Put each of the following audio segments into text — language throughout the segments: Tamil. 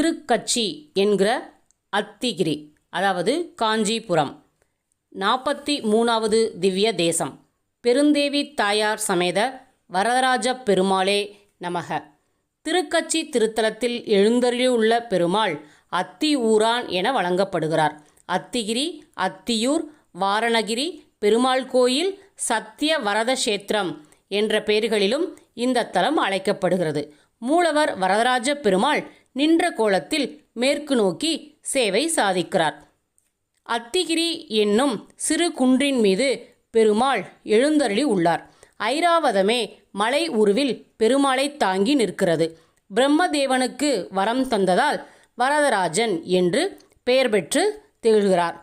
திருக்கச்சி என்கிற அத்திகிரி அதாவது காஞ்சிபுரம். நாற்பத்தி மூணாவது திவ்ய தேசம். பெருந்தேவி தாயார் சமேத வரதராஜ பெருமாளே நமக. திருக்கச்சி திருத்தலத்தில் எழுந்தருளியுள்ள பெருமாள் அத்தி ஊரான் என வழங்கப்படுகிறார். அத்திகிரி அத்தியூர் வாரணகிரி பெருமாள் கோயில் சத்திய வரத கஷேத்திரம் என்ற பெயர்களிலும் இந்த தலம் அழைக்கப்படுகிறது. மூலவர் வரதராஜ பெருமாள் நின்ற கோலத்தில் மேற்கு நோக்கி சேவை சாதிக்கிறார். அத்திகிரி என்னும் சிறு குன்றின் மீது பெருமாள் எழுந்தருளி உள்ளார். ஐராவதமே மலை உருவில் பெருமாளை தாங்கி நிற்கிறது. பிரம்மதேவனுக்கு வரம் தந்ததால் வரதராஜன் என்று பெயர் பெற்று திகழ்கிறார்.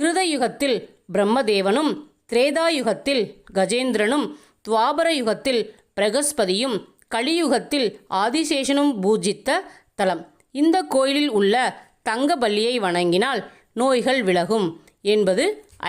கிருதயுகத்தில் பிரம்மதேவனும் திரேதாயுகத்தில் கஜேந்திரனும் துவாபர யுகத்தில் பிரகஸ்பதியும் கலியுகத்தில் ஆதிசேஷனும் பூஜித்த தலம் இந்த கோயிலில் உள்ள தங்கபல்லியை வணங்கினால் நோய்கள் விலகும் என்பது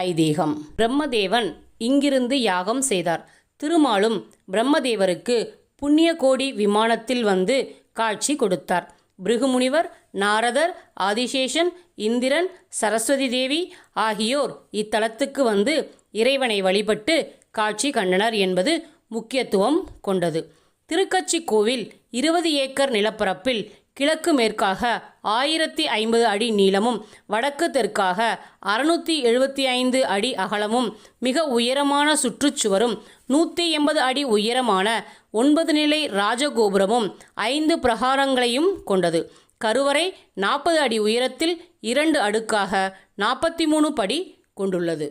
ஐதீகம். பிரம்மதேவன் இங்கிருந்து யாகம் செய்தார். திருமாலும் பிரம்மதேவருக்கு புண்ணிய கோடி விமானத்தில் வந்து காட்சி கொடுத்தார். பிருகுமுனிவர் நாரதர் ஆதிசேஷன் இந்திரன் சரஸ்வதி தேவி ஆகியோர் இத்தலத்துக்கு வந்து இறைவனை வழிபட்டு காட்சி கண்டனர் என்பது முக்கியத்துவம் கொண்டது. திருக்கச்சி கோவில் இருபது ஏக்கர் நிலப்பரப்பில் கிழக்கு மேற்காக ஆயிரத்தி ஐம்பது அடி நீளமும் வடக்கு தெற்காக அறுநூற்றி எழுபத்தி ஐந்து அடி அகலமும் மிக உயரமான சுற்றுச்சுவரும் நூற்றி எண்பது அடி உயரமான ஒன்பது நிலை ராஜகோபுரமும் ஐந்து பிரகாரங்களையும் கொண்டது. கருவறை நாற்பது அடி உயரத்தில் இரண்டு அடுக்காக நாற்பத்தி மூணு படி கொண்டுள்ளது.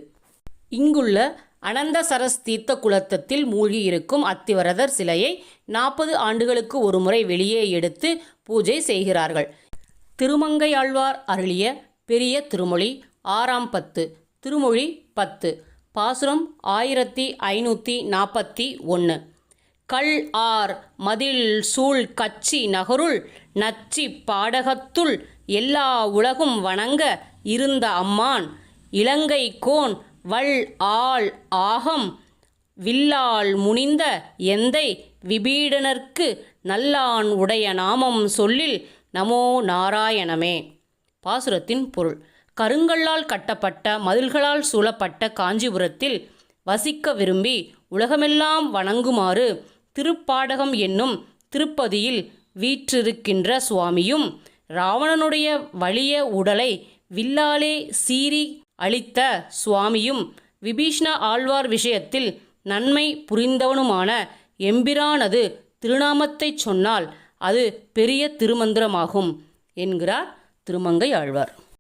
இங்குள்ள அனந்த சரஸ் தீர்த்த குளத்தத்தில் மூழ்கியிருக்கும் அத்திவரதர் சிலையை நாற்பது ஆண்டுகளுக்கு ஒருமுறை வெளியே எடுத்து பூஜை செய்கிறார்கள். திருமங்கையாழ்வார் அருளிய பெரிய திருமொழி ஆறாம் பத்து திருமொழி பத்து பாசுரம் ஆயிரத்தி ஐநூற்றி நாற்பத்தி ஒன்று கல் ஆர் மதில் சூழ் கச்சி நகருள் நச்சி பாடகத்துள் எல்லா உலகும் வணங்க இருந்த அம்மான் இலங்கை கோன் வள் ஆள் ஆகம் வில்லால் முனிந்த எந்தை விபீடனர்க்கு நல்லான் உடைய நாமம் சொல்லில் நமோ நாராயணமே. பாசுரத்தின் பொருள். கருங்கல்லால் கட்டப்பட்ட மதில்களால் சூழப்பட்ட காஞ்சிபுரத்தில் வசிக்க விரும்பி உலகமெல்லாம் வணங்குமாறு திருப்பாடகம் என்னும் திருப்பதியில் வீற்றிருக்கின்ற சுவாமியும் ராவணனுடைய வலிய உடலை வில்லாலே சீறி அளித்த சுவாமியும் விபீஷ்ண ஆழ்வார் விஷயத்தில் நன்மை புரிந்தவனுமான எம்பிரானது திருநாமத்தைச் சொன்னால் அது பெரிய திருமந்திரமாகும் என்கிறார் திருமங்கை ஆழ்வார்.